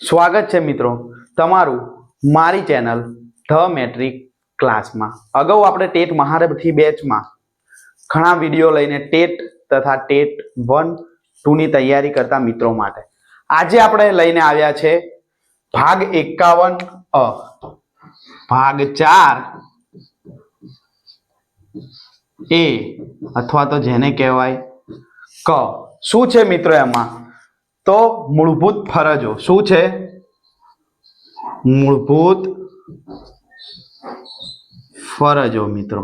સ્વાગત છે મિત્રો તમારું મારી ચેનલ ધ મેટ્રિક ક્લાસમાં. અગાઉ આપણે ટેટ મહારથી બેચમાં ઘણા વીડિયો લઈને ટેટ તથા ટેટ વન ટુની તૈયારી કરતા મિત્રો માટે. આજે આપણે લઈને આવ્યા છે ભાગ એકાવન અ. ભાગ ચાર. એ અથવા તો જેને કહેવાય ક. શું છે મિત્રો એમાં? તો મૂળભૂત ફરજો. શું છે? મૂળભૂત ફરજો, મિત્રો.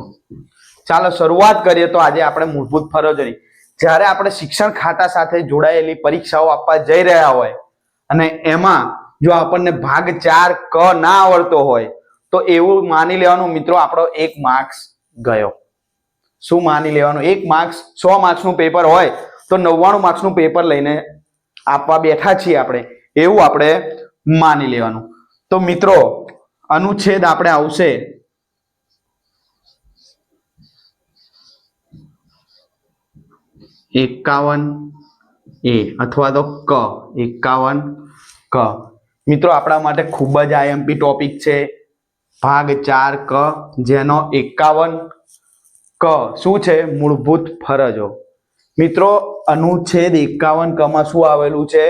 ચાલો શરૂઆત કરીએ તો આજે આપણે મૂળભૂત ફરજોની. જ્યારે આપણે શિક્ષણ ખાતા સાથે જોડાયેલી પરીક્ષાઓ આપવા જઈ રહ્યા હોય અને એમાં જો આપણને ભાગ ચાર ક ના આવડતો હોય, તો એવું માની લેવાનું મિત્રો આપણો એક માર્ક્સ ગયો. શું માની લેવાનું? એક માર્ક્સ, સો માર્ક્સનું પેપર હોય, તો નવ્વાણું માર્ક્સનું પેપર લઈને આપવા બેઠા છીએ આપણે, એવું આપણે માની લેવાનું. તો મિત્રો, અનુચ્છેદ આપણે આવશે. એકાવન એ, અથવા તો ક, એકાવન ક. મિત્રો, આપણા માટે ખૂબ જ આઈએમપી ટોપિક છે. ભાગ ચાર ક, જેનો એકાવન ક. શું છે? મૂળભૂત ફરજો. મિત્રો, અનુચ્છેદ એકાવન કમાં શું આવેલું છે?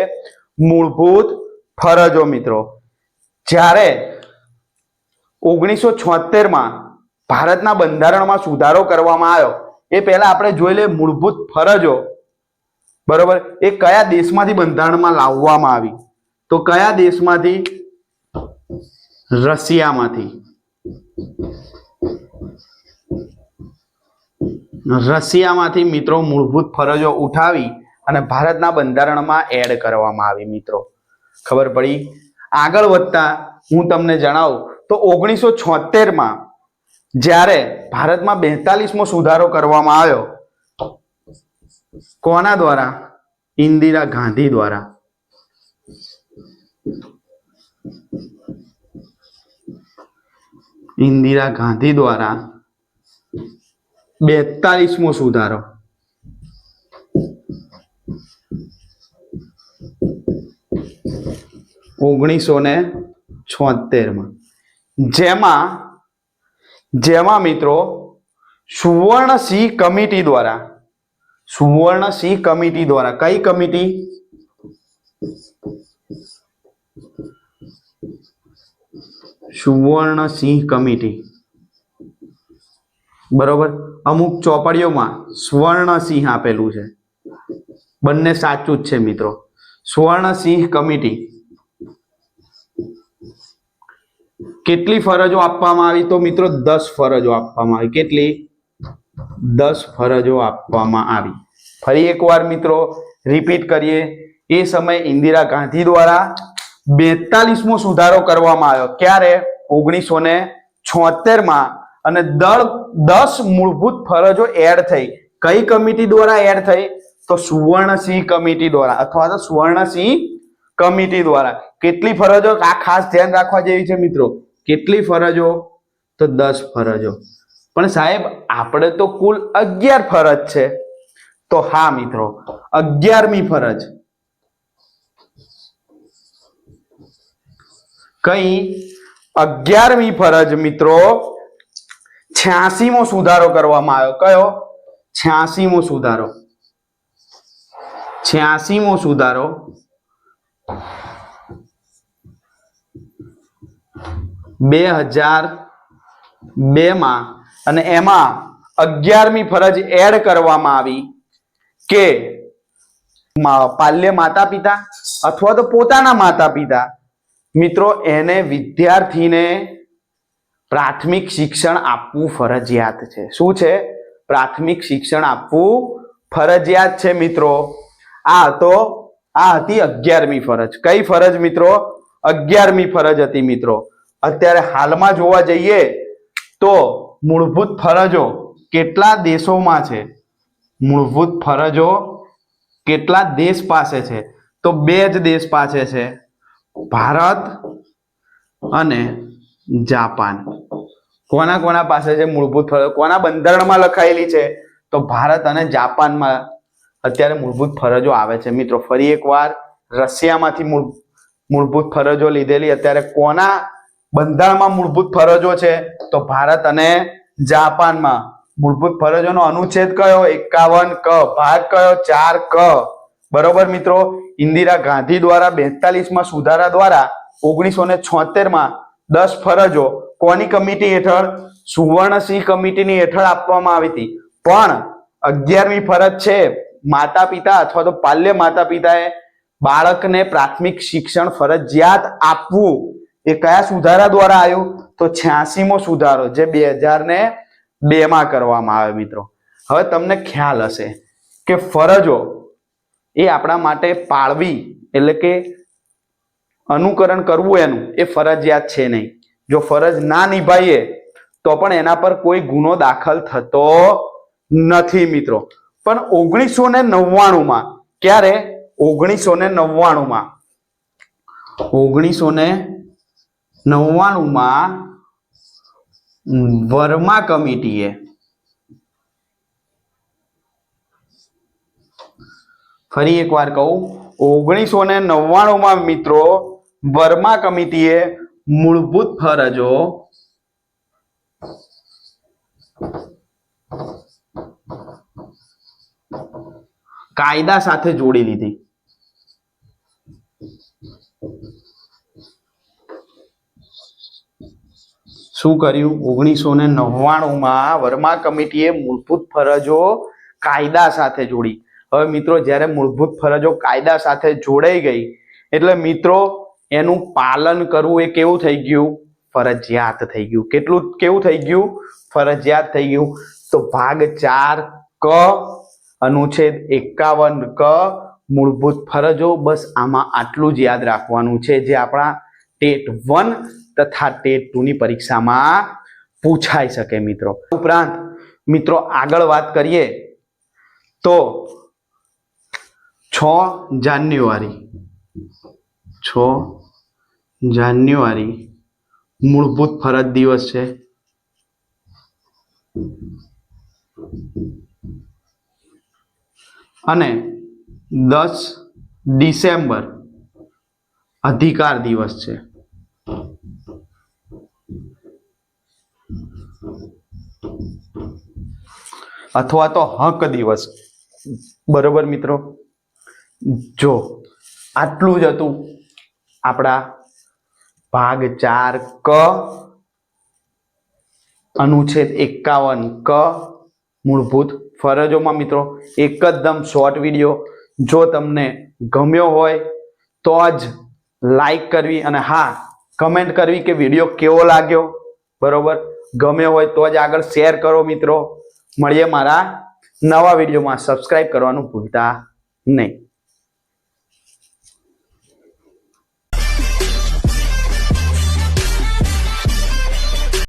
મૂળભૂત ફરજો મિત્રો. જ્યારે ઓગણીસો છોતેરમાં ભારતના બંધારણમાં સુધારો કરવામાં આવ્યો, એ પહેલા આપણે જોઈ લઈએ મૂળભૂત ફરજો. બરોબર? એ કયા દેશમાંથી બંધારણમાં લાવવામાં આવી? તો કયા દેશમાંથી? રશિયામાંથી. રશિયામાંથી મિત્રો મૂળભૂત ફરજો ઉઠાવી અને ભારતના બંધારણમાં એડ કરવામાં આવી મિત્રો. ખબર પડી? આગળ વધતા હું તમને જણાવું તો ઓગણીસો છોતેરમાં જ્યારે ભારતમાં બેતાલીસમો સુધારો કરવામાં આવ્યો, કોના દ્વારા? ઇન્દિરા ગાંધી દ્વારા. ઇન્દિરા ગાંધી દ્વારા બેતાલીસમો સુધારો. ઓગણીસો ને છોતેરમાં. જેમાં જેમાં મિત્રો, સુવર્ણસિંહ કમિટી દ્વારા, સુવર્ણસિંહ કમિટી દ્વારા, કઈ કમિટી? સુવર્ણસિંહ કમિટી. બરોબર? અમુક ચોપડીઓમાં સ્વર્ણસિંહ આપેલું છે. બંને સાચું જ છે મિત્રો. સ્વર્ણસિંહ કમિટી. કેટલી ફરજો આપવામાં આવી? તો મિત્રો દસ ફરજો આપવામાં આવી. કેટલી? દસ ફરજો આપવામાં આવી. ફરી એકવાર મિત્રો રિપીટ કરીએ. એ સમયે ઇન્દિરા ગાંધી દ્વારા બેતાલીસમો સુધારો કરવામાં આવ્યો. ક્યારે? ઓગણીસો ને છોતેરમાં અને દળ દસ મૂળભૂત ફરજો એડ થઈ. કઈ કમિટી દ્વારા એડ થઈ? તો સુવર્ણસિંહ કમિટી દ્વારા અથવા તો સુવર્ણસિંહ કમિટી દ્વારા. કેટલી ફરજો? આ ખાસ ધ્યાન રાખવા જેવી છે મિત્રો. કેટલી ફરજો? તો દસ ફરજો. પણ સાહેબ, આપણે તો કુલ અગિયાર ફરજ છે. તો હા મિત્રો, અગિયારમી ફરજ. કઈ? અગિયારમી ફરજ મિત્રો છ્યાસીમો સુધારો કરવામાં આવ્યો. કયો? છ્યાસીમો સુધારો. છ્યાસીમો સુધારો. બે હજાર બે માં અને એમાં અગિયારમી ફરજ એડ કરવામાં આવી કે પાલ્ય માતા પિતા અથવા તો પોતાના માતા પિતા મિત્રો, એને વિદ્યાર્થીને પ્રાથમિક શિક્ષણ આપવું ફરજિયાત છે. શું છે? પ્રાથમિક શિક્ષણ આપવું ફરજિયાત છે મિત્રો. આ તો આ હતી અગિયારમી ફરજ. કઈ ફરજ મિત્રો? અગિયારમી ફરજ હતી મિત્રો. અત્યારે હાલમાં જોવા જઈએ તો મૂળભૂત ફરજો કેટલા દેશોમાં છે? મૂળભૂત ફરજો કેટલા દેશ પાસે છે? તો બે જ દેશ પાસે છે. ભારત અને જાપાન. કોના કોના પાસે છે મૂળભૂત ફરજો કોના બંધારણમાં લખાયેલી છે? તો ભારત અને જાપાનમાં અત્યારે મૂળભૂત ફરજો આવે છે. મિત્રો, ફરી એકવાર રશિયામાંથી મૂળ, મૂળભૂત ફરજો લીધેલી. અત્યારે કોના બંધારણમાં મૂળભૂત ફરજો છે? તો ભારત અને જાપાનમાં. મૂળભૂત ફરજોનો અનુચ્છેદ કયો? એકાવન ક. ભાગ કયો? ચાર ક. બરોબર મિત્રો? ઇન્દિરા ગાંધી દ્વારા બેતાલીસમાં સુધારા દ્વારા ઓગણીસો ને છોતેરમાં દસ ફરજો કોની કમિટી હેઠળ? સુવર્ણસિંહ કમિટીની હેઠળ આપવામાં આવી હતી. પણ અગિયારમી ફરજ છે માતા પિતા અથવા તો પાલ્ય માતા પિતાએ બાળકને પ્રાથમિક શિક્ષણ ફરજિયાત આપવું. એ કયા સુધારા દ્વારા આવ્યું? તો છ્યાસીમો સુધારો જે બે હજાર ને બે માં કરવામાં આવે મિત્રો. હવે તમને ખ્યાલ હશે કે ફરજો એ આપણા માટે પાળવી એટલે કે અનુકરણ કરવું એનું, એ ફરજિયાત છે નહીં. જો ફરજ ના નિભાઈએ, તો પણ એના પર કોઈ ગુનો દાખલ થતો નથી મિત્રો. પણ ઓગણીસો ને નવ્વાણુંમાં, ક્યારે? ઓગણીસો ને નવ્વાણુંમાં. ઓગણીસો ને નવ્વાણુંમાં વર્મા કમિટીએ ફરી એકવાર કહું, ઓગણીસો ને નવ્વાણુંમાં મિત્રો વર્મા કમિટીએ મૂળભૂત ફરજો કાયદા સાથે જોડી લીધી. શું કર્યું? ઓગણીસો ને નવ્વાણું માં વર્મા કમિટીએ મૂળભૂત ફરજો કાયદા સાથે જોડી. હવે મિત્રો, જ્યારે મૂળભૂત ફરજો કાયદા સાથે જોડાઈ ગઈ, એટલે મિત્રો એનું પાલન કરવું એ કેવું થઈ ગયું? ફરજિયાત થઈ ગયું. કેટલું, કેવું થઈ ગયું? ફરજિયાત થઈ ગયું. તો ભાગ ચાર, ક અનુચ્છેદ એકાવન, ક મૂળભૂત ફરજો. બસ આમાં આટલું જ યાદ રાખવાનું છે જે આપણા ટેટ વન તથા ટેટ ટુ ની પરીક્ષામાં પૂછાઈ શકે મિત્રો. ઉપરાંત, મિત્રો આગળ વાત કરીએ તો છ જાન્યુઆરી. છ જાન્યુઆરી. મૂળભૂત ફરજ દિવસ છે. અને દસ ડિસેમ્બર અધિકાર દિવસ છે. અથવા તો હક દિવસ. બરોબર મિત્રો? જો આટલું જ હતું. આપણા ભાગ ચાર ક અનુચ્છેદ એકાવન ક. મૂળભૂત ફરજોમાં મિત્રો, એકદમ શોર્ટ વીડિયો જો તમને ગમ્યો હોય તો જ લાઈક કરવી અને હા કમેન્ટ કરવી કે વીડિયો કેવો લાગ્યો. બરોબર? ગમ્યો હોય તો જ આગળ શેર કરો મિત્રો. મળીએ મારા નવા વિડીયોમાં સબસ્ક્રાઈબ કરવાનું ભૂલતા નહીં.